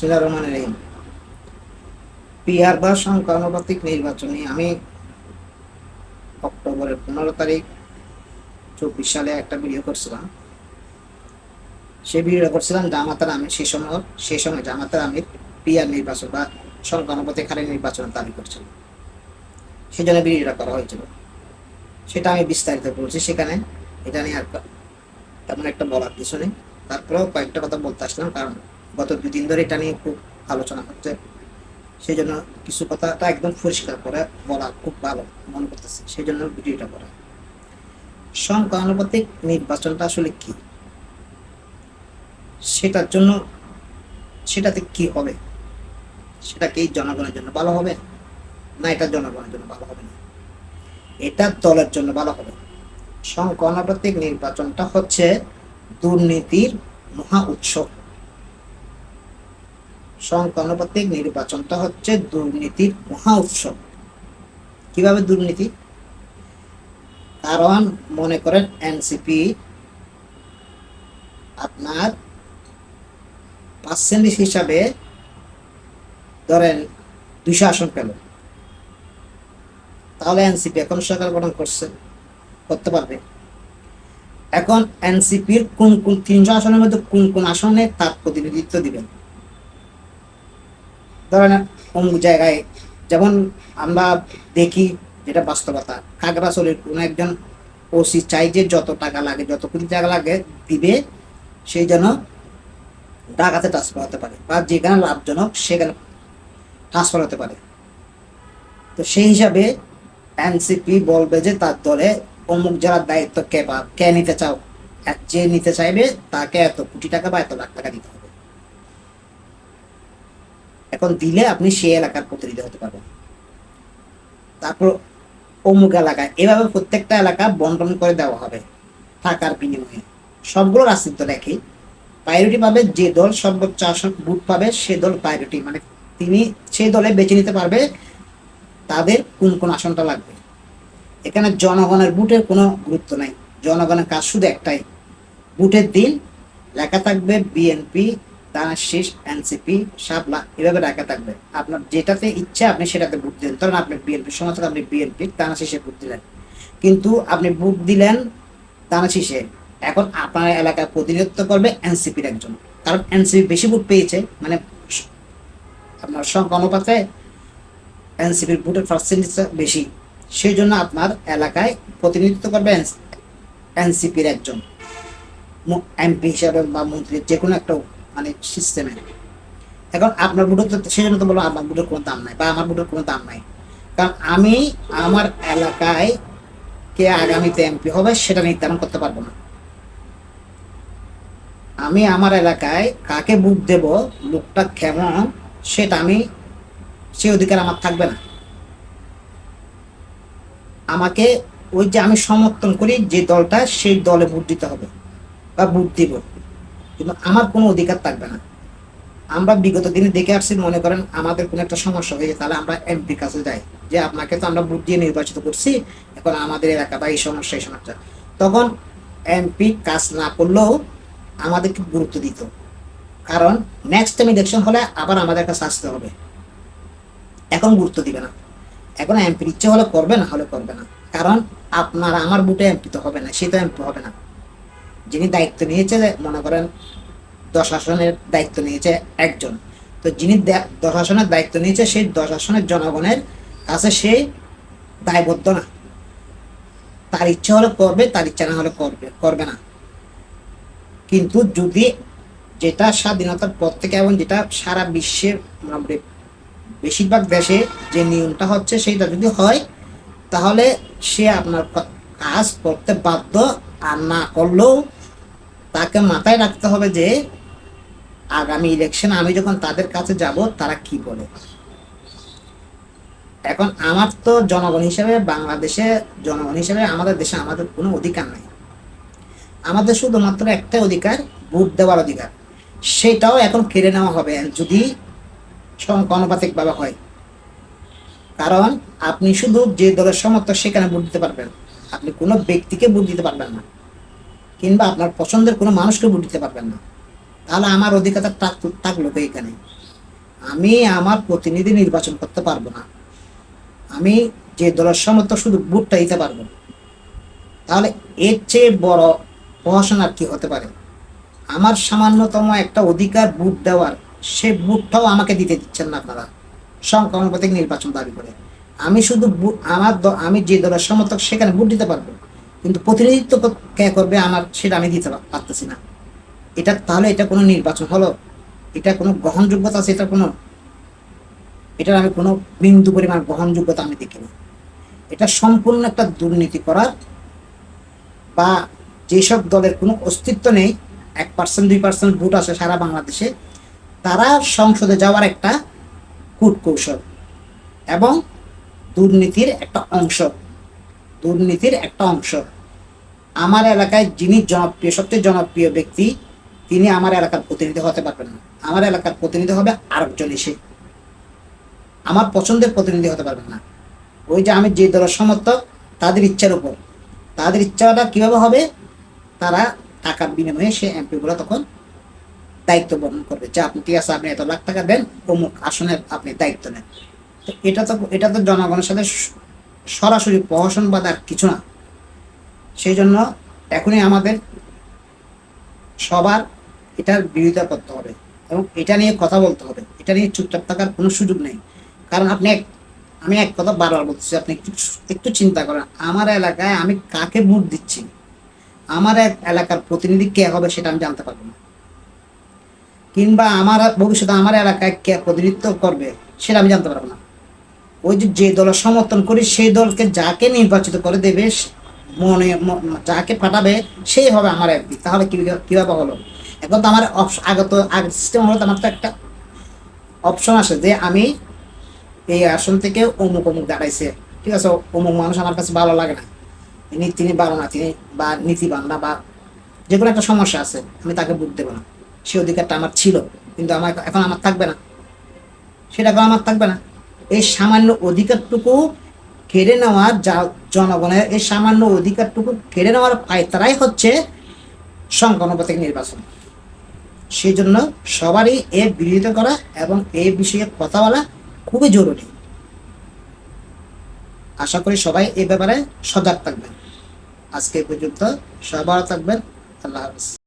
বিসমিল্লাহ রহমান রহিম। পিআর বা সংখ্যানুপাতিক নির্বাচনে আমি অক্টোবরের পনেরো তারিখ, চব্বিশ সালে একটা ভিডিও করছিলাম। সেই ভিডিওটা করছিলাম জামাতার আমির, সেই সময় সেই সময় জামাতার আমির পিআর নির্বাচন বা সংখ্যানুপাতিক হারে নির্বাচনের দাবি করছিল। সেই জন্য ভিডিওটা করা হয়েছিল। সেটা আমি বিস্তারিত বলছি সেখানে। এটা নিয়ে আর তেমন একটা বলার কিছু নেই। তারপরেও কয়েকটা কথা বলতে আসলাম, কারণ গত দুদিন ধরে এটা নিয়ে খুব আলোচনা হচ্ছে। সেই জন্য কিছু কথাটা একদম পরিষ্কার করে বলা খুব ভালো মনে করতেছে সেই জন্য ভিডিওটা করা। সংখ্যানুপাতিক নির্বাচনটা আসলে কি? সেটার জন্য সেটাতে কি হবে? সেটা কি জনগণের জন্য ভালো হবে? না এটা জনগণের জন্য ভালো হবে না। এটা দলের জন্য ভালো হবে। সংখ্যানুপাতিক নির্বাচনটা হচ্ছে দুর্নীতির মহা উৎসব সংখ্যানুপাতিক নির্বাচনটা হচ্ছে দুর্নীতির মহা উৎসব। কীভাবে দুর্নীতি? কারণ মনে করেন এনসিপি আপনার পার্সেন্টেজ হিসাবে ধরেন দুইশো আসন পেল। তাহলে এনসিপি এখন সরকার গঠন করছে, করতে পারবে। এখন এনসিপির কোন কোন তিনশো আসনের মধ্যে কোন কোন আসনে তার প্রতিনিধিত্ব দিবেন? ধরেন অমুক জায়গায়, যেমন আমরা দেখি যেটা বাস্তবতা খাগড়াছড়ির কোন একজন ওসি চাই যে যত টাকা লাগে যত কোটি টাকা লাগে দিবে, সেই জন্য ঢাকাতে ট্রান্সফার হতে পারে বা যেখানে লাভজনক সেখানে ট্রান্সফার হতে পারে। তো সেই হিসাবে এনসিপি বলবে যে তার দলে অমুক যারা দায়িত্ব কে বা কে নিতে চাও যে নিতে চাইবে তাকে এত কোটি টাকা বা এত লাখ টাকা দিতে হবে। এখন দিলে আপনি সেই এলাকার প্রতিনিধি হতে পারবেন। তারপর অমুক এলাকায়, এভাবে প্রত্যেকটা এলাকা বন্টন করে দেওয়া হবে টাকার বিনিময়ে। সবগুলো রাজনীতি একই। প্রায়োরিটি পাবে যে দল সর্বোচ্চ আসন, ভোট পাবে সে দল প্রায়োরিটি মানে তিনি সেই দলে বেছে নিতে পারবে তাদের কোন কোন আসনটা লাগবে। এখানে জনগণের বুটের কোনো গুরুত্ব নাই। জনগণের কাজ শুধু একটাই। বুটের দিন লেখা থাকবে বিএনপি দানার শেষ এনসিপি সাবলা এভাবে লেখা থাকবে। আপনার যেটাতে ইচ্ছা, আপনি সেটাতে ভোট দিলেন ধরেন আপনি বিএনপি, সমর্থক আপনি বিএনপি দানা শেষে ভোট দিলেন। কিন্তু আপনি ভোট দিলেন দানা শেষে। এখন আপনার এলাকায় প্রতিনিধিত্ব করবে এনসিপির একজন। কারণ এনসিপি বেশি ভোট পেয়েছে মানে আপনার সংখ্যা অনুপাতে এনসিপির ভোটের পার্সেন্টেজ বেশি। সেই জন্য আপনার এলাকায় প্রতিনিধিত্ব করবে এনসিপির একজন। এমপি হিসাবে বা মন্ত্রী যে কোনো একটা মানে সিস্টেমে এখন আপনার ভোটের তো সেই জন্য তো বলব আপনার ভোটের কোনো দাম নাই বা আমার ভোটের কোনো দাম নাই। কারণ আমি আমার এলাকায় কে আগামীতে এমপি হবে সেটা নির্ধারণ করতে পারব না। আমি আমার এলাকায় কাকে ভোট দেব, লোকটা কেমন, সেটা আমি সে অধিকার আমার থাকবে না। আমাকে ওই যে আমি সমর্থন করি যে দলটা সেই দলে ভোট দিতে হবে বা ভোট দিব। কিন্তু আমার কোনো অধিকার থাকবে না। আমরা বিগত দিনে দেখে আসছি, মনে করেন আমাদের কোনো একটা সমস্যা হয়েছে তাহলে আমরা এমপির কাছে যাই। যে আপনাকে তো আমরা ভোট দিয়ে নির্বাচিত করছি, এখন আমাদের এলাকা বা এই সমস্যা এই সমস্যা। তখন এমপি কাজ না করলেও আমাদেরকে গুরুত্ব দিত। কারণ নেক্সট টাইম ইলেকশন হলে আবার আমাদের কাছে আসতে হবে। এখন গুরুত্ব দিবে না। এখন এমপির ইচ্ছে হলে করবে, না হলে করবে না। কারণ আপনার, আমার বুটে এমপি তো হবে না, সে তো এমপি হবে না। যিনি দায়িত্ব নিয়েছে, মনে করেন দশ আসনের দায়িত্ব নিয়েছে একজন। তো যিনি দশ আসনের দায়িত্ব নিয়েছে, সেই দশ আসনের জনগণের কাছে সে দায়বদ্ধ না। তার ইচ্ছে হলে করবে, তার ইচ্ছা না হলে করবে করবে না। কিন্তু যদি যেটা স্বাধীনতার পর থেকে এবং যেটা সারা বিশ্বের মোটামুটি বেশিরভাগ দেশে যে নিয়মটা হচ্ছে সেইটা যদি হয়, তাহলে সে আপনার কাজ করতে বাধ্য আর না করলেও তাকে মাথায় রাখতে হবে যে আগামী ইলেকশন আমি যখন তাদের কাছে যাব, তারা কি বলে? এখন আমার তো জনগণ হিসেবে, বাংলাদেশে জনগণ হিসেবে, আমাদের দেশে আমাদের কোনো অধিকার নাই। আমাদের শুধুমাত্র একটা অধিকার, ভোট দেওয়ার অধিকার। সেটাও এখন কেড়ে নেওয়া হবে, যদি অনুপাতিকভাবে হয়। কারণ আপনি শুধু যে দলের সমর্থক, সেখানে ভোট দিতে পারবেন। আপনি কোনো ব্যক্তিকে ভোট দিতে পারবেন না। কিংবা আপনার পছন্দের কোনো মানুষকে ভোট দিতে পারবেন না। তাহলে আমার অধিকার থাকল এখানে? আমি আমার প্রতিনিধি নির্বাচন করতে পারব না। আমি যে দলের সমর্থক শুধু ভোটটা দিতে পারব তাহলে এর চেয়ে বড় প্রহসন আর কি হতে পারে? আমার সামান্যতম একটা অধিকার ভোট দেওয়ার, সে ভোটটাও আমাকে দিতে দিচ্ছেন না আপনারা। সংক্রমণ প্রতীক নির্বাচন দাবি করে। আমি শুধু আমার আমি যে দলের সমর্থক, সেখানে ভোট দিতে পারব কিন্তু প্রতিনিধিত্ব কে করবে আমার সেটা আমি দিতে পারতেছি না। এটা তাহলে এটা কোনো নির্বাচন হলো? এটা কোনো গ্রহণযোগ্যতা আছে? এটা কোনো এটার আমি কোনো বিন্দু পরিমাণ গ্রহণযোগ্যতা আমি দেখি না এটা সম্পূর্ণ একটা দুর্নীতি করার বা যেসব দলের কোনো অস্তিত্ব নেই, এক পার্সেন্ট, দুই পার্সেন্ট ভোট আছে সারা বাংলাদেশে, তারা সংসদে যাওয়ার একটা কূটকৌশল এবং দুর্নীতির একটা অংশ। দুর্নীতির একটা অংশ। আমার এলাকায় যিনি জনপ্রিয়, সবচেয়ে জনপ্রিয় ব্যক্তি, তিনি আমার এলাকার প্রতিনিধি হতে পারবেন না। আমার এলাকার প্রতিনিধি হবে আরেকজন এসে। আমার পছন্দের প্রতিনিধি হতে পারবেন না। ওই যে আমি যে দলের সমর্থক, তাদের ইচ্ছার উপর। তাদের ইচ্ছাটা কীভাবে হবে? তারা টাকার বিনিময়ে সে এমপিগুলো তখন দায়িত্ব বহন করবে। যে আপনি ঠিক আছে, আপনি এত লাখ টাকা দেন, অমুক আসনের আপনি দায়িত্ব নেন। তো এটা তো এটা তো জনগণের সাথে সরাসরি প্রহসন বা আর কিছু না। সেই জন্য এখনই আমাদের সবার এটার বিরোধিতা করতে হবে এবং এটা নিয়ে কথা বলতে হবে। এটা নিয়ে চুপচাপ থাকার কোনো সুযোগ নেই। কারণ আপনি এক, আমি এক কথা বারবার বলতেছি, আপনি একটু একটু চিন্তা করেন, আমার এলাকায় আমি কাকে ভোট দিচ্ছি? আমার এক এলাকার প্রতিনিধি কে হবে সেটা আমি জানতে পারব না। কিংবা আমার ভবিষ্যতে আমার এলাকায় কে প্রতিনিধিত্ব করবে সেটা আমি জানতে পারব না। ওই যে যে দলের সমর্থন করি, সেই দলকে যাকে নির্বাচিত করে দেবে মনে যাকে পাঠাবে, সেই হবে আমার এমপি তাহলে কীভাবে হলো? এখন তো আমার অপশ- আগে সিস্টেম হলো আমার তো একটা অপশন আসে যে আমি এই আসন থেকে অমুক অমুক দাঁড়াইছে। ঠিক আছে, অমুক মানুষ আমার কাছে ভালো লাগে না। তিনি তিনি ভালো না তিনি বা নীতিবান না বা যে কোনো একটা সমস্যা আছে, আমি তাকে ভোট দেবো না। সে অধিকারটা আমার ছিল, কিন্তু আমার এখন আমার থাকবে না। সেটা এখন আমার থাকবে না। এই সামান্য অধিকারটুকু কেড়ে নেওয়ার যা জনগণের এই সামান্য অধিকারটুকু কেড়ে নেওয়ার পায়তারাই হচ্ছে সংগণপতিক নির্বাচন। সেই জন্য সবারই এর বিরোধিতা করা এবং এ বিষয়ে কথা বলা খুবই জরুরি। আশা করি সবাই এ ব্যাপারে সজাগ থাকবেন। আজকে এ পর্যন্ত সবাই থাকবেন। আল্লাহ হাফিজ।